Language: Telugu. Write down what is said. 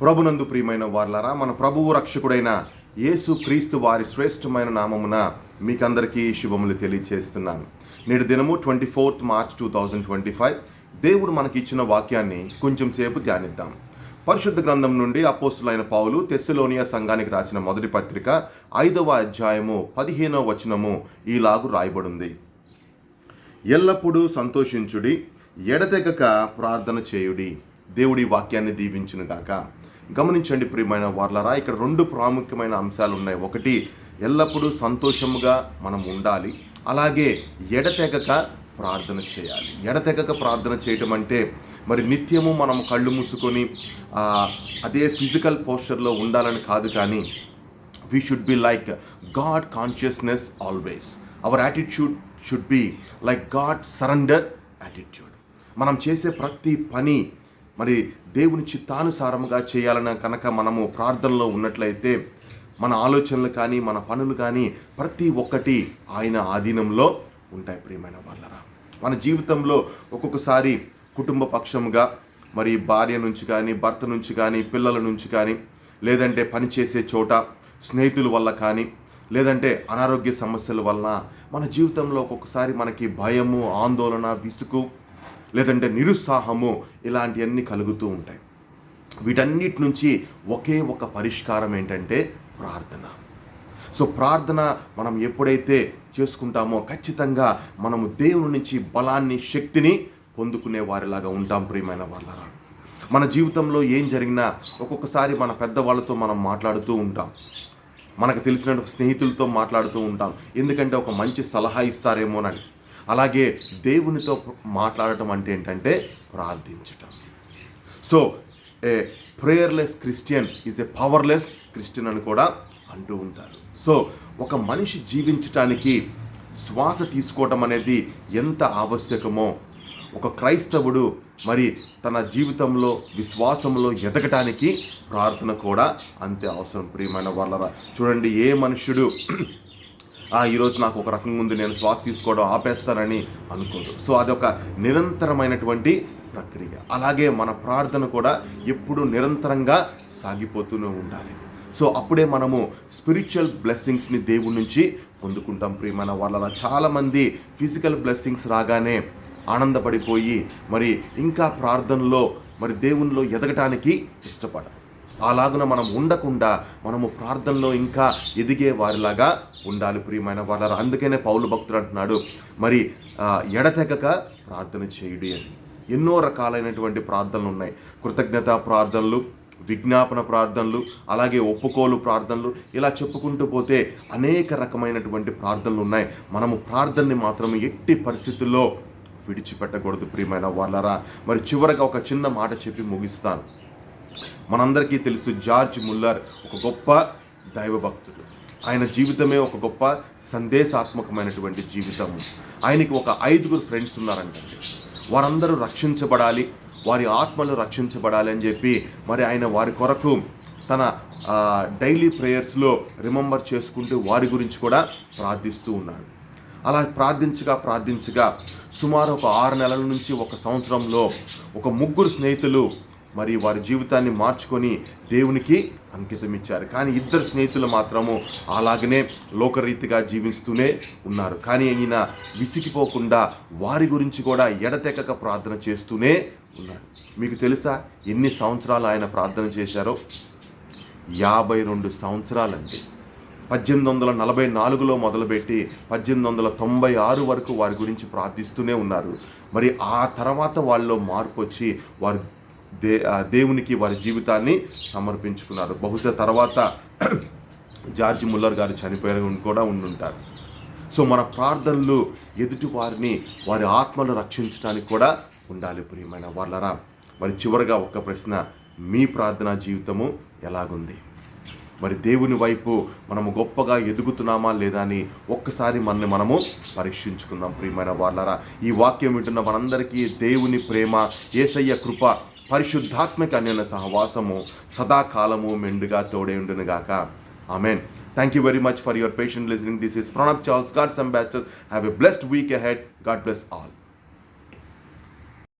ప్రభునందు ప్రియమైన వార్లారా మన ప్రభువు రక్షకుడైన యేసు క్రీస్తు వారి శ్రేష్టమైన నామమున మీకందరికీ శుభములు తెలియచేస్తున్నాను. నేడు దినము twenty fourth March two thousand twenty five. దేవుడు మనకి ఇచ్చిన వాక్యాన్ని కొంచెం సేపు ధ్యానిద్దాం. పరిశుద్ధ గ్రంథం నుండి అపోస్తులైన పావులు తెస్సలోనియా సంఘానికి రాసిన మొదటి పత్రిక ఐదవ అధ్యాయము పదిహేనవ వచనము ఈలాగు రాయబడింది. ఎల్లప్పుడూ సంతోషించుడి ఎడతెగక ప్రార్థన చేయుడి. దేవుడి వాక్యాన్ని దీవించునుగాక. గమనించండి ప్రియమైన వార్లరా ఇక్కడ రెండు ప్రాముఖ్యమైన అంశాలు ఉన్నాయి ఒకటి ఎల్లప్పుడూ సంతోషముగా మనం ఉండాలి. అలాగే ఎడతెగక ప్రార్థన చేయాలి. ఎడతెగక ప్రార్థన చేయటం అంటే మరి నిత్యము మనం కళ్ళు మూసుకొని అదే ఫిజికల్ పోస్చర్లో ఉండాలని కాదు కానీ we should be like God consciousness always our attitude should be like God surrender attitude మనం చేసే ప్రతి పని మరి దేవుని చిత్తానుసారముగా చేయాలన్న కనుక మనము ప్రార్థనలో ఉన్నట్లయితే మన ఆలోచనలు కానీ మన పనులు కానీ ప్రతి ఒక్కటి ఆయన ఆధీనంలో ఉంటాయి ప్రియమైన వాళ్ళరా. మన జీవితంలో ఒక్కొక్కసారి కుటుంబ పక్షముగా మరి భార్య నుంచి కానీ భర్త నుంచి కానీ పిల్లల నుంచి కానీ లేదంటే పనిచేసే చోట స్నేహితుల వల్ల కానీ లేదంటే అనారోగ్య సమస్యల వలన మన జీవితంలో ఒక్కొక్కసారి మనకి భయము ఆందోళన విసుగు లేదంటే నిరుత్సాహము ఇలాంటివన్నీ కలుగుతూ ఉంటాయి. వీటన్నిటి నుంచి ఒకే ఒక పరిష్కారం ఏంటంటే ప్రార్థన. సో ప్రార్థన మనం ఎప్పుడైతే చేసుకుంటామో ఖచ్చితంగా మనము దేవుని నుంచి బలాన్ని శక్తిని పొందుకునే వారిలాగా ఉంటాం ప్రియమైన వాళ్ళరా. మన జీవితంలో ఏం జరిగినా ఒక్కొక్కసారి మన పెద్దవాళ్ళతో మనం మాట్లాడుతూ ఉంటాం. మనకు తెలిసిన స్నేహితులతో మాట్లాడుతూ ఉంటాం. ఎందుకంటే ఒక మంచి సలహా ఇస్తారేమోనని. అలాగే దేవునితో మాట్లాడటం అంటే ఏంటంటే ప్రార్థించటం. So a prayerless Christian is a powerless Christian అని కూడా అంటూ ఉంటారు. సో ఒక మనిషి జీవించటానికి శ్వాస తీసుకోవటం అనేది ఎంత ఆవశ్యకమో ఒక క్రైస్తవుడు మరి తన జీవితంలో విశ్వాసంలో ఎదగటానికి ప్రార్థన కూడా అంతే అవసరం. ప్రియమైన వాళ్ళరా చూడండి ఏ మనుషుడు ఈరోజు నాకు ఒక రకంగా ఉంది నేను శ్వాస తీసుకోవడం ఆపేస్తానని అనుకోదు. సో అదొక నిరంతరమైనటువంటి ప్రక్రియ. అలాగే మన ప్రార్థన కూడా ఎప్పుడు నిరంతరంగా సాగిపోతూనే ఉండాలి. సో అప్పుడే మనము స్పిరిచువల్ బ్లెస్సింగ్స్ని దేవుడి నుంచి పొందుకుంటాం ప్రియమైన వాళ్ళ చాలామంది ఫిజికల్ బ్లెస్సింగ్స్ రాగానే ఆనందపడిపోయి మరి ఇంకా ప్రార్థనలో మరి దేవునిలో ఎదగటానికి ఇష్టపడ అలాగున మనం ఉండకుండా మనము ప్రార్థనలో ఇంకా ఎదిగే వారిలాగా ఉండాలి ప్రియమైన వాళ్ళ అందుకనే పౌలు భక్తుడు అంటున్నాడు మరి ఎడతెగక ప్రార్థన చేయుడి అని. ఎన్నో రకాలైనటువంటి ప్రార్థనలు ఉన్నాయి. కృతజ్ఞత ప్రార్థనలు విజ్ఞాపన ప్రార్థనలు అలాగే ఒప్పుకోలు ప్రార్థనలు ఇలా చెప్పుకుంటూ పోతే అనేక రకమైనటువంటి ప్రార్థనలు ఉన్నాయి. మనము ప్రార్థనని మాత్రం ఎట్టి పరిస్థితుల్లో విడిచిపెట్టకూడదు ప్రియమైన వాళ్ళరా. మరి చివరగా ఒక చిన్న మాట చెప్పి ముగిస్తాను. మనందరికీ తెలుసు జార్జ్ ముల్లర్ ఒక గొప్ప దైవభక్తుడు ఆయన జీవితమే ఒక గొప్ప సందేశాత్మకమైనటువంటి జీవితం. ఆయనకి ఒక ఐదుగురు ఫ్రెండ్స్ ఉన్నారంటండి వారందరూ రక్షించబడాలి వారి ఆత్మలు రక్షించబడాలి అని చెప్పి మరి ఆయన వారి కొరకు తన డైలీ ప్రేయర్స్లో రిమెంబర్ చేసుకుంటూ వారి గురించి కూడా ప్రార్థిస్తూ ఉన్నాడు. అలా ప్రార్థించగా ప్రార్థించగా సుమారు ఒక ఆరు నెలల నుంచి ఒక సంవత్సరంలో ఒక ముగ్గురు స్నేహితులు మరి వారి జీవితాన్ని మార్చుకొని దేవునికి అంకితం ఇచ్చారు కానీ ఇద్దరు స్నేహితులు మాత్రము అలాగనే లోకరీతిగా జీవిస్తూనే ఉన్నారు. కానీ ఈయన విసిగిపోకుండా వారి గురించి కూడా ఎడతెగక ప్రార్థన చేస్తూనే ఉన్నారు. మీకు తెలుసా ఎన్ని సంవత్సరాలు ఆయన ప్రార్థన చేశారో? యాభై రెండు సంవత్సరాలండి. పద్దెనిమిది వందల నలభై నాలుగులో మొదలుపెట్టి పద్దెనిమిది వందల తొంభై ఆరు వరకు వారి గురించి ప్రార్థిస్తూనే ఉన్నారు. మరి ఆ తర్వాత వాళ్ళలో మార్పు వచ్చి వారు దే ఆ దేవునికి వారి జీవితాన్ని సమర్పించుకున్నారు. బహుశా తర్వాత జార్జి ముల్లర్ గారు చనిపోయారు కూడా ఉండుంటారు. సో మన ప్రార్థనలు ఎదుటి వారిని వారి ఆత్మను రక్షించడానికి కూడా ఉండాలి ప్రియమైన వాళ్ళరా మరి చివరిగా ఒక్క ప్రశ్న మీ ప్రార్థనా జీవితము ఎలాగుంది? మరి దేవుని వైపు మనము గొప్పగా ఎదుగుతున్నామా లేదా అని ఒక్కసారి మనల్ని మనము పరీక్షించుకుందాం ప్రియమైన వాళ్ళరా ఈ వాక్యం వింటున్న మనందరికీ దేవుని ప్రేమ ఏసయ్య కృప పరిశుద్ధాత్మక అన్యన సహవాసము సదాకాలము మెండుగా తోడే ఉండునుగాక amen thank you very much for your patient listening this is Pranab Charles God's ambassador have a blessed week ahead God bless all